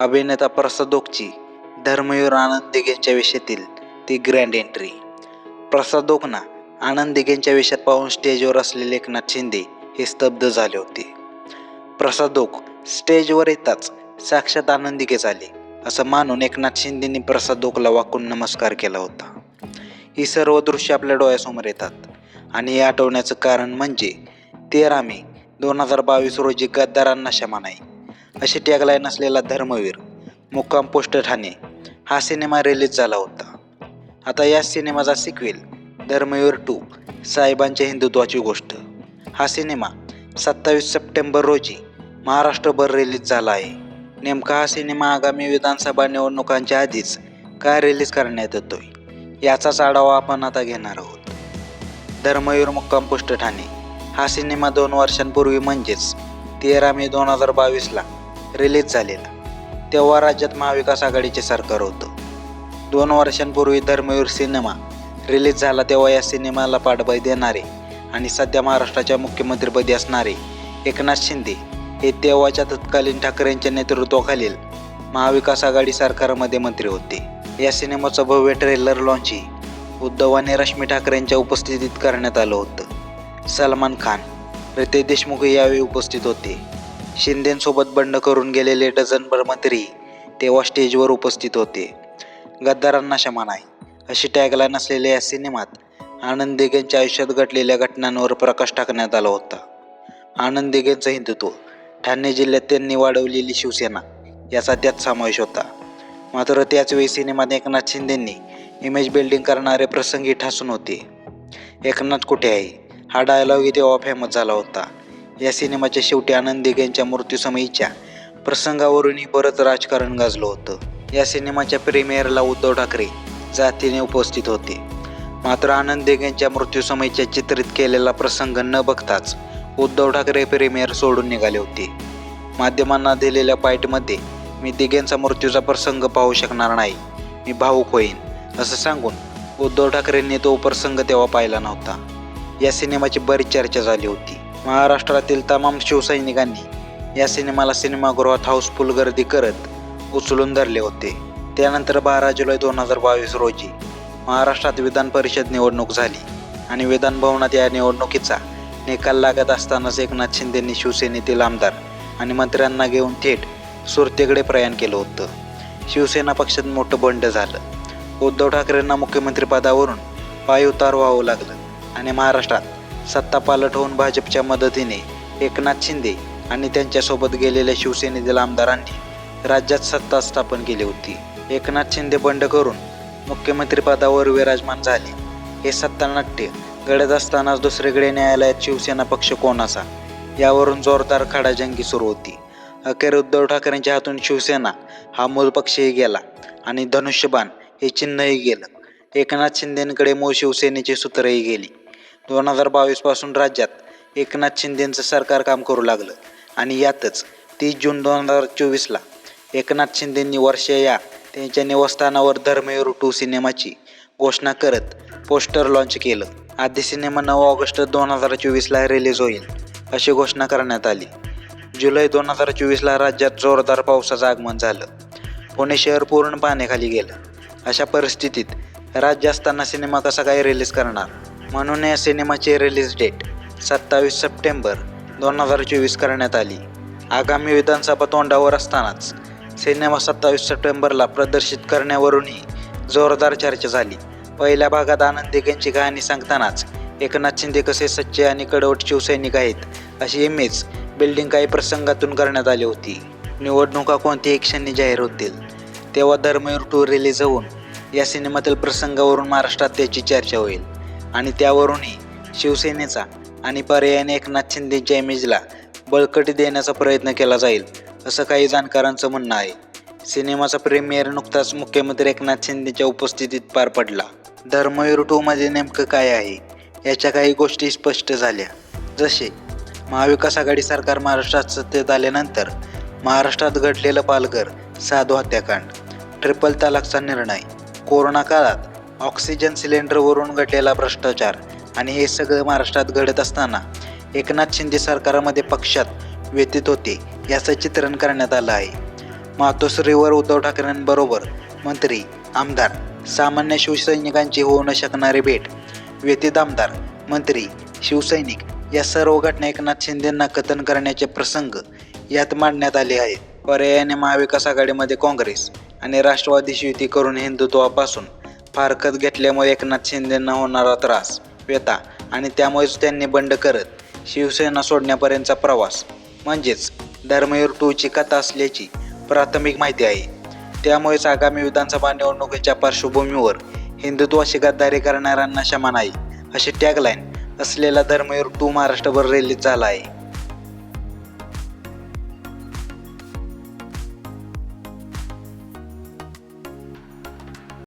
अभिनेता प्रसाद ओकची धर्मवीर आनंद दिघेंच्या विषयातील ती ग्रँड एंट्री प्रसाद ओकना आनंद दिघेंच्या विषयात पाहून स्टेजवर असलेले एकनाथ शिंदे हे स्तब्ध झाले होते. प्रसाद ओक स्टेजवर येताच साक्षात आनंद दिघे झाले असं मानून एकनाथ शिंदेंनी प्रसाद ओकला वाकून नमस्कार केला होता. ही सर्व दृश्य आपल्या डोळ्यासमोर येतात आणि हे आठवण्याचं कारण म्हणजे तेरा मे दोन हजार बावीस रोजी गद्दारांना क्षमा नाही अशी टॅगलाईन असलेला धर्मवीर मुक्काम पोस्टर ठाणे हा सिनेमा रिलीज झाला होता. आता या सिनेमाचा सिक्वेल धर्मवीर टू साहेबांच्या हिंदुत्वाची गोष्ट. हा सिनेमा सत्तावीस सप्टेंबर रोजी महाराष्ट्रभर रिलीज झाला आहे. नेमका हा सिनेमा आगामी विधानसभा निवडणुकांच्या आधीच का रिलीज करण्यात येतोय याचाच आढावा आपण आता घेणार आहोत. धर्मवीर मुक्काम पोस्ट ठाणे हा सिनेमा दोन वर्षांपूर्वी म्हणजेच तेरा मे दोन हजार बावीसला रिलीज झालेला तेव्हा राज्यात महाविकास आघाडीचे सरकार होतं. दोन वर्षांपूर्वी धर्मवीर सिनेमा रिलीज झाला तेव्हा या सिनेमाला पाठबळ देणारे आणि सध्या महाराष्ट्राच्या मुख्यमंत्रीपदी असणारे एकनाथ शिंदे हे तेव्हाच्या तत्कालीन ठाकरेंच्या नेतृत्वाखालील महाविकास आघाडी सरकारमध्ये मंत्री होते. या सिनेमाचं भव्य ट्रेलर लॉन्चही उद्धव आणि रश्मी ठाकरेंच्या उपस्थितीत करण्यात आलं होतं. सलमान खान रितेश देशमुख यावेळी उपस्थित होते. शिंदेंसोबत बंड करून गेलेले डझनभर मंत्री तेव्हा स्टेजवर उपस्थित होते. गद्दारांना क्षमा नाही. अशी टॅगलाईन असलेल्या या सिनेमात आनंद दिघेंच्या आयुष्यात घडलेल्या घटनांवर प्रकाश टाकण्यात आला होता. आनंद दिघेंचं हिंदुत्व ठाणे जिल्ह्यात त्यांनी वाढवलेली शिवसेना याचा त्यात समावेश होता. मात्र त्याच वेळी सिनेमात एकनाथ शिंदेंनी इमेज बिल्डिंग करणारे प्रसंगी ठासून होते. एकनाथ कुठे आहे? हा डायलॉग तेव्हा फेमस झाला होता. या सिनेमाच्या शेवटी आनंद दिघेंच्या मृत्यूसमयीच्या प्रसंगावरूनही बरंच राजकारण गाजलं होतं. या सिनेमाच्या प्रीमियरला उद्धव ठाकरे जातीने उपस्थित होते. मात्र आनंद दिघेंच्या मृत्यूसमयीच्या चित्रित केलेला प्रसंग न बघताच उद्धव ठाकरे प्रीमियर सोडून निघाले होते. माध्यमांना दिलेल्या पाईटमध्ये मी दिघेंचा मृत्यूचा प्रसंग पाहू शकणार नाही मी भाऊक होईन असं सांगून उद्धव ठाकरेंनी तो प्रसंग तेव्हा पाहिला नव्हता. या सिनेमाची बरीच चर्चा झाली होती. महाराष्ट्रातील तमाम शिवसैनिकांनी या सिनेमाला सिनेमागृहात हाऊसफुल गर्दी करत उचलून धरले होते. त्यानंतर बारा जुलै दोन हजार बावीस रोजी महाराष्ट्रात विधान परिषद निवडणूक झाली आणि विधान भवनात या निवडणुकीचा निकाल लागत असतानाच एकनाथ शिंदेंनी शिवसेनेतील आमदार आणि मंत्र्यांना घेऊन थेट सुरतेकडे प्रयाण केलं होतं. शिवसेना पक्षात मोठं बंड झालं. उद्धव ठाकरेंना मुख्यमंत्रीपदावरून पायउतार व्हावं लागलं आणि महाराष्ट्रात सत्तापालट होऊन भाजपच्या मदतीने एकनाथ शिंदे आणि त्यांच्यासोबत गेलेल्या शिवसेनेतील आमदारांनी राज्यात सत्ता स्थापन केली होती. एकनाथ शिंदे बंड करून मुख्यमंत्रीपदावर विराजमान झाले. हे सत्तानाट्य घडत असतानाच दुसरीकडे न्यायालयात शिवसेना पक्ष कोणाचा? यावरून जोरदार खडाजंगी सुरू होती. अखेर उद्धव ठाकरेंच्या हातून शिवसेना हा मूल पक्षही गेला आणि धनुष्यबाण हे चिन्हही गेलं. एकनाथ शिंदेंकडे मूळ शिवसेनेची सूत्रही गेली. दोन हजार बावीसपासून राज्यात एकनाथ शिंदेंचं सरकार काम करू लागलं. आणि यातच तीस जून दोन हजार चोवीसला एकनाथ शिंदेंनी वर्ष या त्यांच्या निवासस्थानावर धर्मवीर टू सिनेमाची घोषणा करत पोस्टर लॉन्च केलं. आधी सिनेमा नऊ ऑगस्ट दोन हजार चोवीसला रिलीज होईल अशी घोषणा करण्यात आली. जुलै दोन हजार चोवीसला राज्यात जोरदार पावसाचं आगमन झालं. पुणे शहर पूर्ण पाण्याखाली गेलं. अशा परिस्थितीत राज्य असताना सिनेमा कसा काय रिलीज करणार? म्हणून या सिनेमाची रिलीज डेट सत्तावीस सप्टेंबर दोन हजार चोवीस करण्यात आली. आगामी विधानसभा तोंडावर असतानाच सिनेमा सत्तावीस सप्टेंबरला प्रदर्शित करण्यावरूनही जोरदार चर्चा झाली. पहिल्या भागात आनंद दिघेंची कहाणी सांगतानाच एकनाथ शिंदे कसे सच्चे आणि कडवट शिवसैनिक आहेत अशी इमेज बिल्डिंग काही प्रसंगातून करण्यात आली होती. निवडणुका कोणत्याही क्षणी जाहीर होतील. तेव्हा धर्मयूर टू रिलीज होऊन या सिनेमातील प्रसंगावरून महाराष्ट्रात त्याची चर्चा होईल. आणि त्यावरूनही शिवसेनेचा आणि पर्यायाने एकनाथ शिंदेच्या इमेजला बळकटी देण्याचा प्रयत्न केला जाईल असं काही जाणकारांचं म्हणणं आहे. सिनेमाचा प्रीमियर नुकताच मुख्यमंत्री एकनाथ शिंदेच्या उपस्थितीत पार पडला. धर्मवीर टूमध्ये नेमकं काय आहे? याच्या काही गोष्टी स्पष्ट झाल्या. जसे महाविकास आघाडी सरकार महाराष्ट्रात सत्तेत आल्यानंतर महाराष्ट्रात घडलेलं पालघर साधू हत्याकांड ट्रिपल तलाकचा निर्णय कोरोना काळात ऑक्सिजन सिलेंडरवरून घडलेला भ्रष्टाचार. आणि हे सगळं महाराष्ट्रात घडत असताना एकनाथ शिंदे सरकारामध्ये पक्षात व्यतीत होते याचं चित्रण करण्यात आलं आहे. मातोश्रीवर उद्धव ठाकरेंबरोबर मंत्री आमदार सामान्य शिवसैनिकांची होऊ न शकणारी भेट व्यतीत आमदार मंत्री शिवसैनिक या सर्व घटना एकनाथ शिंदेंना कथन करण्याचे प्रसंग यात मांडण्यात आले आहेत. पर्यायाने महाविकास आघाडीमध्ये काँग्रेस आणि राष्ट्रवादीशी युती करून हिंदुत्वापासून फारकत घेतल्यामुळे एकनाथ शिंदेंना होणारा त्रास व्यथा आणि त्यामुळेच त्यांनी बंड करत शिवसेना सोडण्यापर्यंतचा प्रवास म्हणजेच धर्मयूर टूची कथा असल्याची प्राथमिक माहिती आहे. त्यामुळेच आगामी विधानसभा निवडणुकीच्या पार्श्वभूमीवर हिंदुत्वाशी गद्दारी करणाऱ्यांना क्षमा नाही अशी टॅगलाईन असलेला धर्मयूर टू महाराष्ट्रभर रिलीज झाला आहे.